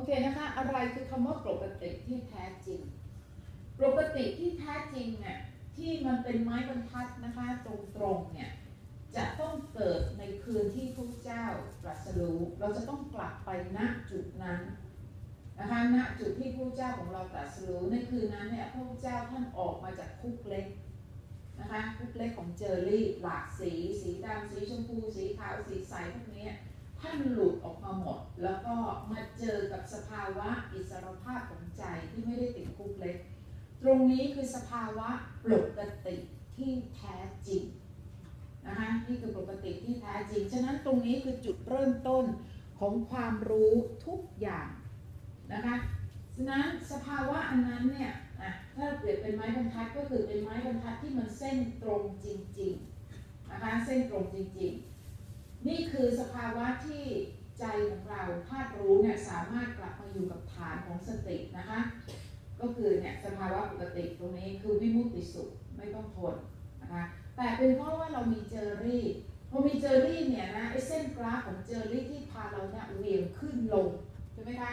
อเคนะคะ อะไรคือคำว่าปกติที่แท้จริง ปกติที่แท้จริงเนี่ยที่มันเป็นไม้บรรทัดนะคะตรงๆเนี่ยจะต้องเกิดในคืนที่พระเจ้าตรัสรู้เราจะต้องกลับไปณจุดนั้นนะคะณจุดที่พระเจ้าของเราตรัสรู้ในคืนนั้นเนี่ยพระเจ้าท่านออกมาจากคุกเล็กนะคะคุกเล็กของเจอรี่หลากสี สีดำสีชมพู สีขาวสีใสพวกนี้ ท่านหลุดออกมาหมด แล้วก็มาเจอกับสภาวะอิสรภาพของใจที่ไม่ได้ติดคุกเล็ก ตรงนี้คือสภาวะปกติที่แท้จริงนะคะนี่คือปกติที่แท้จริง ฉะนั้นตรงนี้คือจุดเริ่มต้นของความรู้ทุกอย่างนะคะฉะนั้นสภาวะอันนั้นเนี่ยถ้าเปรียบเป็นไม้บรรทัดก็คือเป็นไม้บรรทัดที่มันเส้นตรงจริงๆนะคะเส้นตรงจริงๆ คือสภาวะที่ใจของเราธาตุรู้เนี่ยสามารถกลับมาอยู่กับฐานของสตินะคะ ก็คือเนี่ยสภาวะปกติตรงนี้คือวิมุตติสุขไม่ต้องทนนะคะแต่เป็นเพราะว่าเรามีเจอรี่พอมีเจอรี่เนี่ยนะไอ้เส้นกราฟของเจอรี่ที่พาเราเนี่ยเวียงขึ้นลงใช่ไหมคะ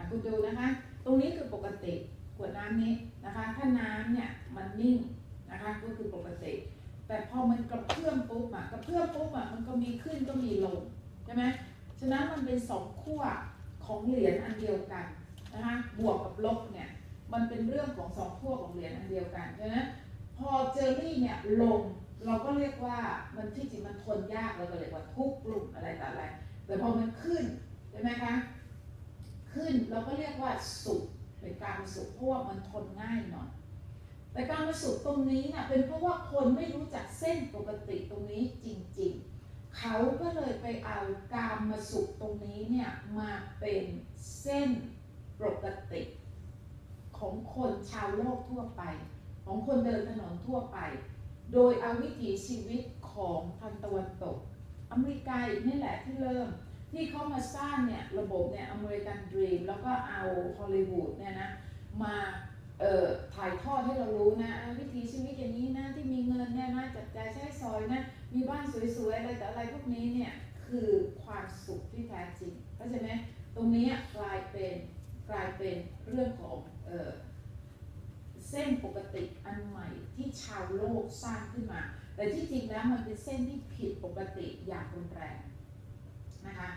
ะคุณดูนะคะ ตรงนี้คือปกติขวดน้ำนี้นะคะ ถ้าน้ำเนี่ยมันนิ่งนะคะก็คือปกติ แต่พอมันกระเพื่อมปุ๊บอะ กระเพื่อมปุ๊บอะมันก็มีขึ้นก็มีลงใช่ไหมฉะนั้นมันเป็นสองขั้วของเหรียญอันเดียวกันนะคะบวกกับลบเนี่ยมันเป็นเรื่องของสองขั้วของเหรียญอันเดียวกันฉะนั้นพอเจอรี่เนี่ยลงเราก็เรียกว่ามันที่จริงมันทนยากเราก็เรียกว่าทุกกลุ่มอะไรต่ออะไร แต่พอมันขึ้นใช่ไหมคะขึ้นเราก็เรียกว่าสุขเป็นการสุขเพราะว่ามันทนง่ายหน่อย แต่การมาสุขตรงนี้เนี่ยเป็นเพราะว่าคนไม่รู้จักเส้นปกติตรงนี้จริงๆ เขาก็เลยไปเอาการมาสุขตรงนี้เนี่ยมาเป็นเส้นปกติ ของคนชาวโลกทั่วไป ของคนเดินถนนทั่วไป โดยเอาวิถีชีวิตของทางตะวันตก อเมริกานี่แหละที่เริ่มที่เขามาสร้างเนี่ยระบบเนี่ยอเมริกันดรีมแล้วก็เอาฮอลลีวูดเนี่ยนะมาายทอดให้เรารู้นะวิถีชีวิตอย่างนี้นะที่มีเงินเนี่ยนะจัดใจใช้สอยนะมีบ้านสวยๆอะไรแต่อะไรพวกนี้เนี่ยคือความสุขที่แท้จริงเข้าใจไหมตรงนี้กลายเป็นกลายเป็นเรื่องของเออเส้นปกติอันใหม่ที่ชาวโลกสร้างขึ้นมา แต่ที่จริงแล้วมันเป็นเส้นที่ผิดปกติอย่างรุนแรงนะคะ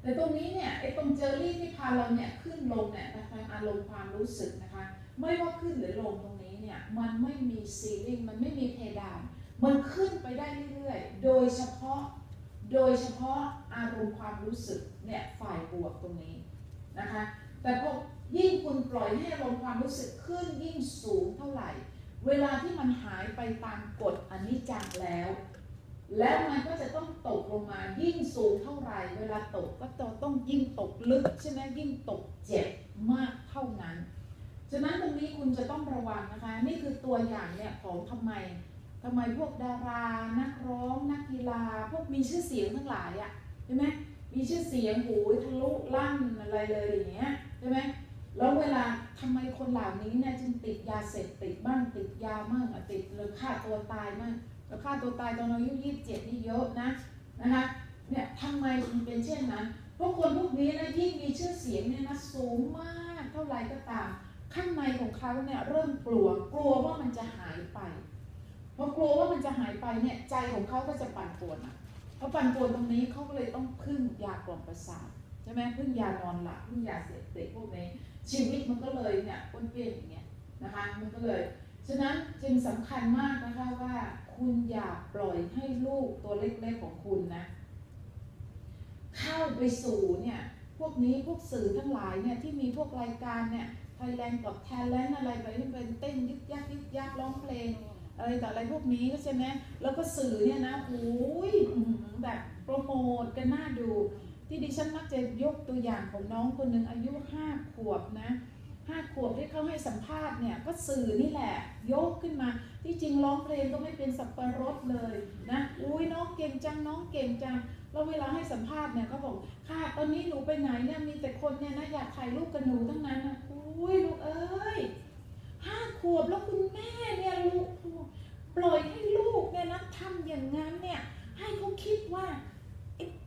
แต่ตรงนี้เนี่ยไอ้ตรงเจอรี่ที่พาเราเนี่ยขึ้นลงเนี่ยนะคะอารมณ์ความรู้สึกนะคะ ไม่ว่าขึ้นหรือลงตรงนี้เนี่ยมันไม่มีซีลิ่งมันไม่มีเพดาน มันขึ้นไปได้เรื่อยๆ โดยเฉพาะโดยเฉพาะอารมณ์ความรู้สึกเนี่ยฝ่ายบวกตรงนี้นะคะแต่พอยิ่งคุณปล่อยให้อารมณ์ความรู้สึกขึ้นยิ่งสูงเท่าไหร่ เวลาที่มันหายไปตามกฎอนิจจังแล้ว แล้วมันก็จะต้องตกลงมายิ่งสูงเท่าไหร่ เวลาตกก็จะต้องยิ่งตกลึกใช่ไหมยิ่งตกเจ็บมากเท่านั้น ฉะนั้นตรงนี้คุณจะต้องระวังนะคะ นี่คือตัวอย่างเนี่ยของทำไมทำไมพวกดารา นักร้อง นักกีฬา พวกมีชื่อเสียงทั้งหลายอะ่ะใช่ไหมมีชื่อเสียงหูทะลุลั่นอะไรเลยอย่างเงี้ยใช่ไหมแล้วเวลาทำไมคนเหล่านี้เนี่ยจึงติดยาเสพติดบ้างติดยาบ้างติดหรือฆ่าตัวตายบ้างแล้วฆ่าตัวตายตอนอายุยี่สิบเจ็ดนี่เยอะนะนะคะเนี่ยทำไมถึงเป็นเช่นนั้นพวกคนพวกนี้นะยิ่งมีชื่อเสียงเนี่ยนะสูงมากเท่าไรก็ตาม ข้างในของเขาเนี่ยเริ่มกลัว กลัวว่ามันจะหายไปพอกลัวว่ามันจะหายไปเนี่ยใจของเขาก็จะปั่นป่วนอะพอปั่นป่วนตรงนี้เขาก็เลยต้องพึ่งยากล่อมประสาทใช่ไหมพึ่งยานอนหลับพึ่งยาเสพติดพวกนี้ชีวิตมันก็เลยเนี่ยป้นเปี้ยนอย่างเงี้ยนะคะมันก็เลยฉะนั้นจึงสำคัญมากนะคะว่าคุณอย่าปล่อยให้ลูกตัวเล็กๆของคุณนะเข้าไปสู่เนี่ยพวกนี้พวกสื่อทั้งหลายเนี่ยที่มีพวกรายการเนี่ย ไทยแลนด์กับแทนแลนด์อะไรไปที่เป็นเต้นยึกยักยึกยักร้องเพลงอะไรต่ออะไรพวกนี้ก็ใช่ไหมแล้วก็สื่อเนี่ยนะโอ้ยแบบโปรโมทกันน่าดู ที่ดิฉันมักจะยกตัวอย่างของน้องคนหนึ่งอายุห้าขวบนะห้าขวบที่เขาให้สัมภาษณ์เนี่ยก็สื่อนี่แหละ ยกขึ้นมาที่จริงร้องเพลงก็ไม่เป็นสับปะรดเลยนะอุ้ยน้องเก่งจังน้องเก่งจังแล้วเวลาให้สัมภาษณ์เนี่ยเขาบอกค่ะตอนนี้หนูไปไหนเนี่ยมีแต่คนเนี่ยนะอยากถ่ายรูปกับหนูทั้งนั้นนะ อุ้ยลูกเอ้ยห้าขวบแล้วคุณแม่เนี่ยลูกปล่อยให้ลูกเนี่ยนะทำอย่างนั้นเนี่ย ให้เขาคิดว่า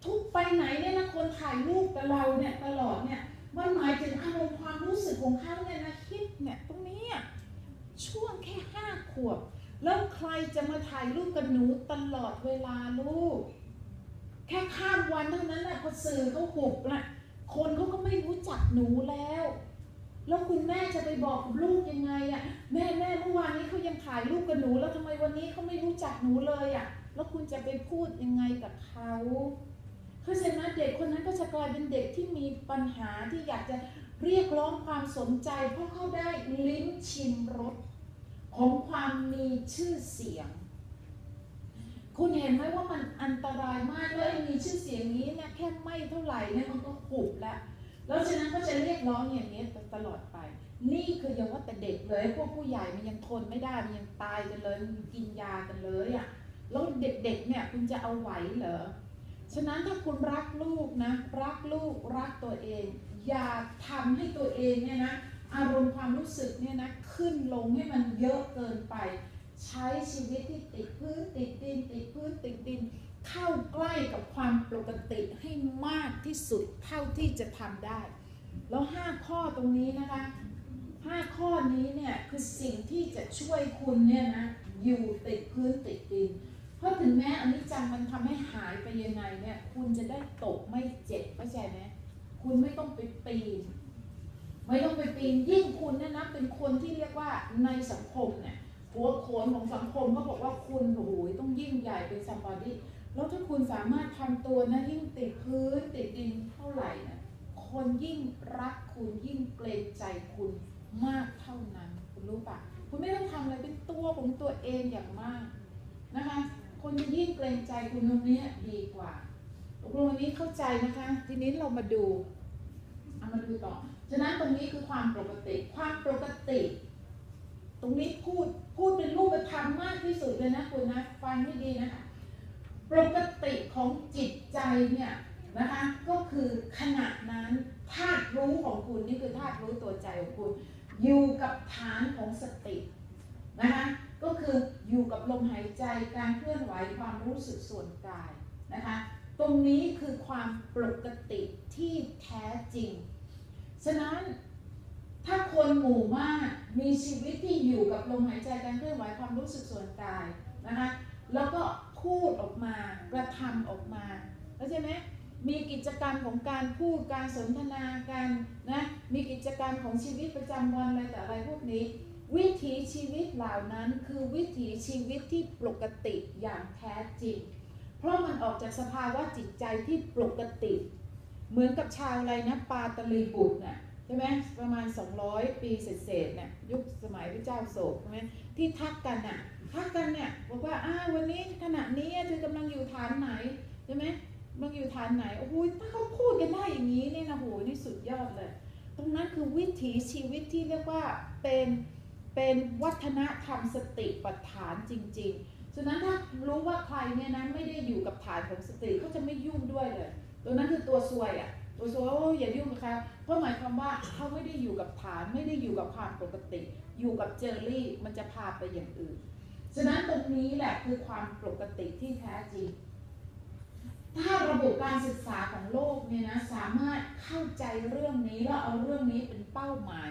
ทุกไปไหนเนี่ยนะคนถ่ายรูปกับเราเนี่ยตลอดเนี่ยมันหมายถึงอารมณ์ความรู้สึกของเขาเนี่ยนะคิดเนี่ยตรงนี้ช่วงแค่ห้าขวบ แล้วใครจะมาถ่ายรูปกับหนูตลอดเวลาลูก แค่ข้ามวันเท่านั้นนะพอสื่อเขาหุบละคนเขาก็ไม่รู้จักหนูแล้ว แล้วคุณแม่จะไปบอกกับลูกยังไงอะแม่แม่เมื่อวานนี้เขายังถ่ายรูปกับหนู แล้วทำไมวันนี้เขาไม่รู้จักหนูเลยอะแล้วคุณจะไปพูดยังไงกับเขาเข้าใจไหมเด็กคนนั้นก็จะกลายเป็นเด็กที่มีปัญหาที่อยากจะเรียกร้องความสนใจ เพราะเขาได้ลิ้มชิมรสของความมีชื่อเสียง คุณเห็นไหมว่ามันอันตรายมากแล้วไอ้มีชื่อเสียงนี้นี่ยแค่ไม่เท่าไหร่เนี่ยมันก็หุบแล้ว แล้วฉะนั้นก็จะเรียกร้องอย่างนี้ตลอดไป นี่คือยังว่าแต่เด็กเลย พวกผู้ใหญ่มันยังทนไม่ได้ มันยังตายกันเลย มันกินยากันเลยอะ่ะ แล้วเด็กๆเนี่ยคุณจะเอาไหวเหรอ ฉะนั้นถ้าคุณรักลูกนะ รักลูกรักตัวเอง อย่าทำให้ตัวเองเนี่ยนะ อารมณ์ความรู้สึกเนี่ยนะขึ้นลงให้มันเยอะเกินไป ใช้ชีวิตที่ติดพื้นติดดินติดพื้นติดดิน เข้าใกล้กับความปกติให้มากที่สุดเท่าที่จะทำได้ แล้ว 5 ข้อตรงนี้นะคะ 5 ข้อนี้เนี่ยคือสิ่งที่จะช่วยคุณเนี่ยนะอยู่ติดพื้นติดดิน เพราะถึงแม้อันนี้จังมันทำให้หายไปยังไงเนี่ยคุณจะได้ตกไม่เจ็บเข้าใจไหมคุณไม่ต้องไปปีนไม่ต้องไปปีนยิ่งคุณเนี่ยนะเป็นคนที่เรียกว่าในสังคมเนี่ยหัวโขนของสังคมเขาบอกว่าคุณโอ้โหต้องยิ่งใหญ่เป็นซัมบอดี้ แล้วถ้าคุณสามารถทำตัวนะยิ่งติดพื้นติดดินเท่าไหร่นะคนยิ่งรักคุณยิ่งเกรงใจคุณมากเท่านั้น คุณรู้ปะคุณไม่ต้องทำอะไรเป็นตัวของตัวเองอย่างมากนะคะ คนจะยิ่งเกรงใจคุณตรงนี้ดีกว่าตกลงวันนี้เข้าใจนะคะ ทีนี้เรามาดูเอามาดูต่อ ฉะนั้นตรงนี้คือความปกติ ความปกติ ตรงนี้พูดพูดเป็นรูปธรรมมากที่สุดเลยนะคุณนะฟังให้ดีนะคะ ปกติของจิตใจเนี่ยนะคะก็คือขณะนั้นธาตุรู้ของคุณนี่คือธาตุรู้ตัวใจของคุณอยู่กับฐานของสตินะคะก็คืออยู่กับลมหายใจการเคลื่อนไหวความรู้สึกส่วนกายนะคะตรงนี้คือความปกติที่แท้จริง ฉะนั้นถ้าคนหมู่มากมีชีวิตที่อยู่กับลมหายใจการเคลื่อนไหวความรู้สึกส่วนกายนะคะแล้วก็ พูดออกมากระทำออกมาเข้าใจไหมมีกิจกรรมของการพูดการสนทนาการนะมีกิจกรรมของชีวิตประจำวันอะไรแต่อะไรพวกนี้ วิถีชีวิตเหล่านั้นคือวิถีชีวิตที่ปกติอย่างแท้จริง เพราะมันออกจากสภาวะจิตใจที่ปกติ เหมือนกับชาวอะไรนะปาตลีบุตรน่ะ ใช่ไหมประมาณ 200 ปีเศษๆเนี่ยยุคสมัยพระเจ้าโศกใช่ไหมที่ทักกันน่ะทักกันเนี่ยบอกว่าอ้าวันนี้ขณะนี้เธอกำลังอยู่ฐานไหนใช่ไหมกำลังอยู่ฐานไหนโอ้โหถ้าเขาพูดกันได้อย่างนี้เนี่ยนะโหนี่สุดยอดเลย ตรงนั้นคือวิถีชีวิตที่เรียกว่าเป็นเป็นวัฒนธรรมสติปัฏฐานจริง ๆ ฉะนั้นถ้ารู้ว่าใครเนี่ยนะไม่ได้อยู่กับฐานของสติเขาจะไม่ยุ่งด้วยเลย ตัวนั้นคือตัวซวยอะ โอ้ยอย่ายุ่งกับเขาเพราะหมายความว่าเขาไม่ได้อยู่กับฐานไม่ได้อยู่กับความปกติ อยู่กับเจอรี่มันจะพาไปอย่างอื่น ฉะนั้นตรงนี้แหละคือความปกติที่แท้จริง ถ้าระบบการศึกษาของโลกเนี่ยนะสามารถเข้าใจเรื่องนี้แล้วเอาเรื่องนี้เป็นเป้าหมาย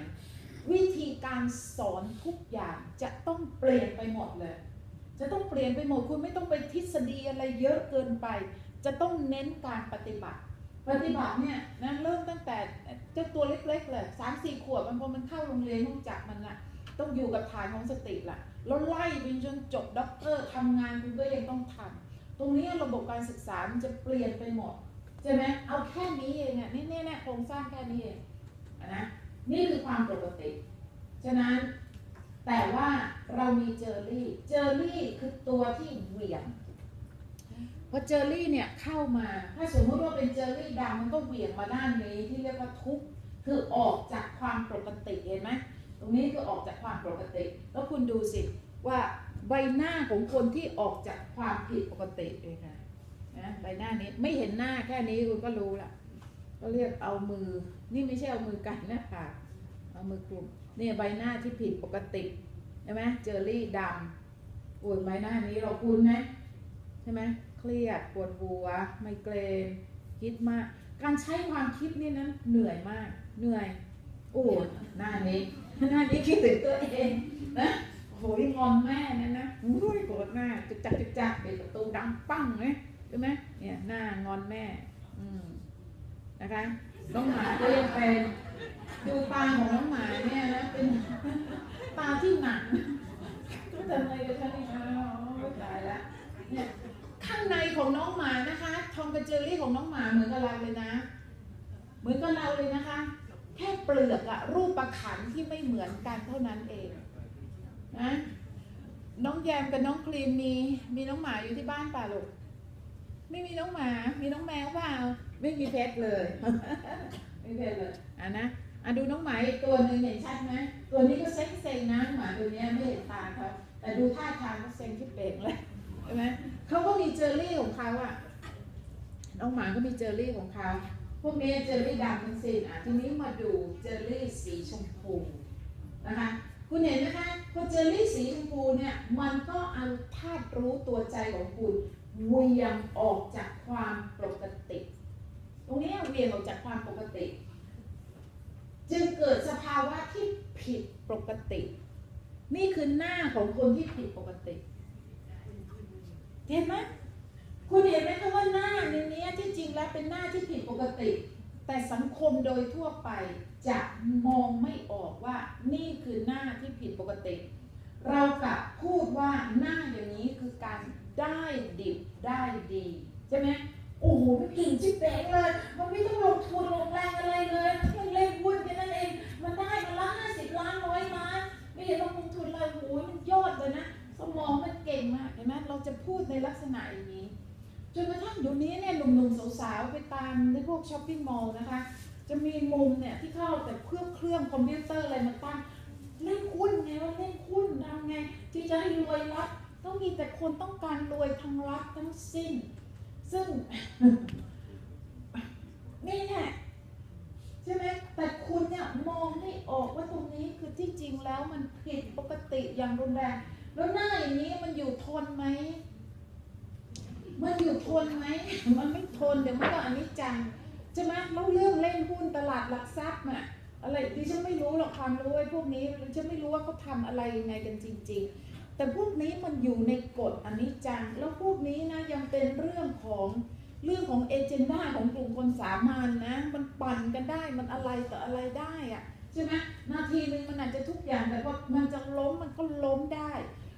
วิธีการสอนทุกอย่างจะต้องเปลี่ยนไปหมดเลย จะต้องเปลี่ยนไปหมดคุณไม่ต้องไปทฤษฎีอะไรเยอะเกินไป จะต้องเน้นการปฏิบัติ ปฏิบัติเนี่ยนะเริ่มตั้งแต่เจ้าตัวเล็กๆเลยสามสี่ขวบมันพอมันเข้าโรงเรียนต้องจักมันละต้องอยู่กับฐานของสติละแล้วไล่ไปจนจบด็อกเตอร์ทำงานคุณก็ยังต้องทำตรงนี้ระบบการศึกษามันจะเปลี่ยนไปหมดใช่ไหมเอาแค่นี้เองอะนี่เนี่ยเนี่ยโครงสร้างแค่นี้เองนะนี่คือความปกติ ฉะนั้นแต่ว่าเรามีเจอรี่ เจอรี่คือตัวที่เหวี่ยง อเจอรี่เนี่ยเข้ามา ถ้าสมมติว่าเป็นเจอรี่ดำมันก็เหวี่ยงมาด้านนี้ที่เรียกว่าทุกข์คือออกจากความปกติเห็นไหมตรงนี้คือออกจากความปกติ แล้วคุณดูสิว่าใบหน้าของคนที่ออกจากความผิดปกติเลยค่ะนะใบหน้านี้ไม่เห็นหน้าแค่นี้คุณก็รู้ละก็เรียกเอามือ นี่ไม่ใช่เอามือกันนะค่ะเอามือกลุ่มเนี่ยใบหน้าที่ผิดปกติใช่ไหมเจอรี่ดำโอ้ยใบหน้านี้เราคุ้นไหมใช่ไหม รียด ปวดหัว ไมเกรน คิดมาก การใช้ความคิดนี่นั้นเหนื่อยมาก เหนื่อย โอ้หน้านี้หน้านี้คิดถึงตัวเองนะโอ้โหงอนแม่นะนะอุ้ยโกรธแม่จุกจักจุกจักเปิดประตูดังปั้งเลยใช่ไหมเนี่ยหน้างอนแม่ อืมนะคะน้องหมาก็ยังเป็นดูตาของน้องหมาเนี่ยนะเป็นตาที่หนักทำอะไรกันคะเนี่ยอ๋อตายละเนี่ยข้างในของน้องหมา นะคะทองกับเจอรี่ของน้องหมาเหมือนกับเราเลยนะ เหมือนกับเราเลยนะคะ แค่เปลือกอะรูปประขันที่ไม่เหมือนกันเท่านั้นเองนะน้องแยมกับน้องครีมมีมีน้องหมาอยู่ที่บ้านป่ะลูกไม่มีน้องหมา มีน้องแมวเปล่าไม่มีเพชรเลยไม่เพชรเลยอะนะอะดูน้องหมาอีกตัวหนึ่งเห็นชัดไหมตัวนี้ก็เซ็งเซ็งๆนะหมาตัวเนี้ยไม่เห็นตาเขาแต่ดูท่าทางเขาเซ็งที่เป่งเลยใช่ไหมเขาก็มีเจอรี่ของเขาอะ น้องหมาก็มีเจอรี่ของเขาพวกนี้เจลลี่ดำทั้งสิ้นอะทีนี้มาดูเจลลี่สีชมพูนะคะคุณเห็นไหมคะพอเจลลี่สีชมพูเนี่ยมันก็เอาธาตุรู้ตัวใจของคุณเวียงออกจากความปกติ ตรงนี้เวียงออกจากความปกติ จึงเกิดสภาวะที่ผิดปกติ นี่คือหน้าของคนที่ผิดปกติ เห็นไหม คุณเห็นไหมคะว่าหน้าในนี้ที่จริงแล้วเป็นหน้าที่ผิดปกติ แต่สังคมโดยทั่วไปจะมองไม่ออกว่านี่คือหน้าที่ผิดปกติ เรากับพูดว่าหน้าอย่างนี้คือการได้ดิบได้ดีใช่ไหมโอ้โหไม่เก่งชิบเป๋งเลย มันไม่ต้องลงทุนลงแรงอะไรเลยมันเล่นหุ้นแค่นั้นเอง มันได้มาละห้าสิบล้านร้อยล้านไม่เห็นต้องลงทุนเลยโอ้โหมันยอดเลยนะ สมองมันเก่งมากเห็นไหมเราจะพูดในลักษณะอย่างนี้ จนกระทั่งเดี๋ยวนี้เนี่ยหนุ่มๆสาวๆไปตามในพวกช้อปปิ้งมอลล์นะคะ จะมีมุมเนี่ยที่เข้าแต่เครื่องเครื่องคอมพิวเตอร์อะไรมาตั้งเล่นหุ้นไงว่าเล่นหุ้นทำไง ที่จะให้รวยรัดต้องมีแต่คนต้องการรวยทั้งรัฐทั้งสิ้น ซึ่งนี่แหละใช่ไหมแต่คุณเนี่ยมองไม่ออกว่าตรงนี้คือที่จริงแล้วมันผิดปกติอย่างรุนแรง แล้วหน้าอย่างนี้มันอยู่ทนไหม มันอยู่ทนไหมมันไม่ทนเดี๋ยวมันก็อนิจจังใช่ไหมแล้วเรื่องเล่นหุ้นตลาดหลักทรัพย์น่ะอะไรดิฉันไม่รู้หรอกความรู้ไอ้พวกนี้ดิฉันไม่รู้ว่าเขาทำอะไรยังไงกันจริง ๆ แต่พวกนี้มันอยู่ในกฎอนิจจัง แล้วพวกนี้นะยังเป็นเรื่องของเรื่องของเอเจนดาของกลุ่มคนสามัญนะ มันปั่นกันได้มันอะไรต่ออะไรได้อะใช่ไหมนาทีหนึ่งมันอาจจะทุกอย่างแต่ว่ามันจะล้มมันก็ล้มได้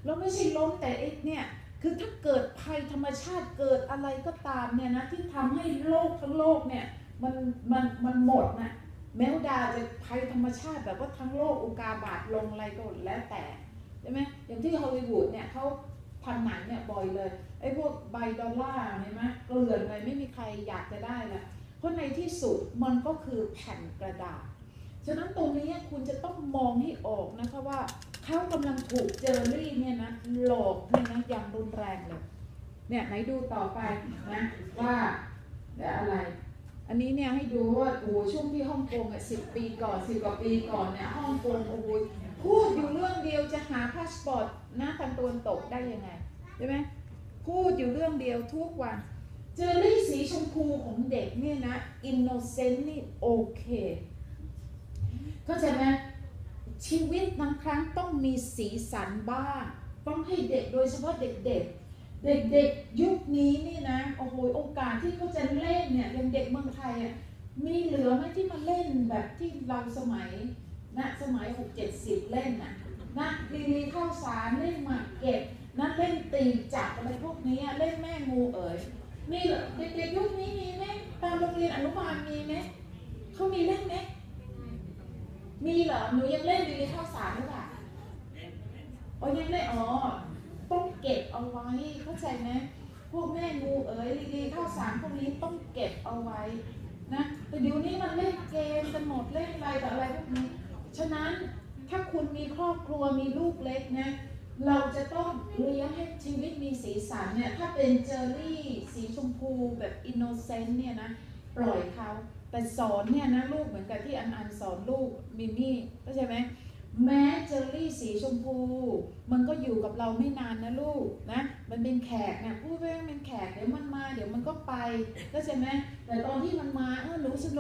แล้วไม่ใช่ล้มแต่ไอ้เนี่ย คือถ้าเกิดภัยธรรมชาติเกิดอะไรก็ตามเนี่ยนะที่ทำให้โลกทั้งโลกเนี่ยมันมันมันหมดนะแม้วดาจะภัยธรรมชาติแบบว่าทั้งโลกอุกาบาตลงอะไรก็แล้วแต่ใช่ไหมอย่างที่ฮอลลีวูดเนี่ยเขาทำหนังเนี่ยบ่อยเลยไอ้พวกใบดอลลาร์เห็นไหมเกลื่อนเลยไม่มีใครอยากจะได้ละเพราะในที่สุดมันก็คือแผ่นกระดาษ ฉะนั้นตรงนี้คุณจะต้องมองให้ออกนะคะว่า เขากำลังถูกเจอรี่เนี่ยนะหลอกเนี่ยนะอย่างรุนแรงเลย เนี่ยไหนดูต่อไปนะว่าเดี๋ยวอะไร อันนี้เนี่ยให้ดูว่าโอ้ช่วงที่ฮ่องกงอะสิบปีก่อนสิบกว่าปีก่อนเนี่ยฮ่องกงโอ้โหพูดอยู่เรื่องเดียวจะหาพาสปอร์ตหน้าทางตะวันตกได้ยังไงใช่ไหมพูดอยู่เรื่องเดียวทุกวันเจอรี่สีชมพูของเด็กเนี่ยนะอินโนเซนต์นี่โอเคเข้าใจไหม ชีวิตบางครั้งต้องมีสีสันบ้าง ต้องให้เด็กโดยเฉพาะเด็กๆ เด็กๆ ยุคนี้นี่นะ โอ้โหโอกาสที่เขาจะเล่นเนี่ยอย่างเด็กเมืองไทยอะมีเหลือไหมที่มาเล่นแบบที่เราสมัยนะสมัยหกเจ็ดสิบเล่นน่ะนะลีลีข้าวสารเล่นหมากเก็บนะเล่นตีจับอะไรพวกนี้เล่นแม่งูเอ๋ยมีหรอเด็กๆยุคนี้มีไหมตามโรงเรียนอนุบาลมีไหมเขามีเล่นไหม มีเหรอ หนูยังเล่นดีในข้าวสารหรือเปล่าอ๋อยังเล่นอ๋อ ต้องเก็บเอาไว้ เข้าใจไหมพวกแม่งูเอ๋ยดีๆข้าวสารพวกนี้ต้องเก็บเอาไว้นะแต่เดี๋ยวนี้มันเล่นเกมกันหมดเล่นอะไรแต่อะไรพวกนี้ ฉะนั้นถ้าคุณมีครอบครัวมีลูกเล็กนะ เราจะต้องเลี้ยงให้ชีวิตมีสีสันเนี่ย ถ้าเป็นเจอรี่สีชมพูแบบอินโนเซนต์เนี่ยนะ ปล่อยเขา แต่สอนเนี่ยนะลูกเหมือนกับที่อันอันสอนลูกมินนี่เข้าใจไหมแม้เจอรี่สีชมพู มันก็อยู่กับเราไม่นานนะลูกนะมันเป็นแขกนะพูดไปว่าเป็นแขกเดี๋ยวมันมาเดี๋ยวมันก็ไปก็ใช่ไหมแต่ตอนที่มันมาเออหนูสนุก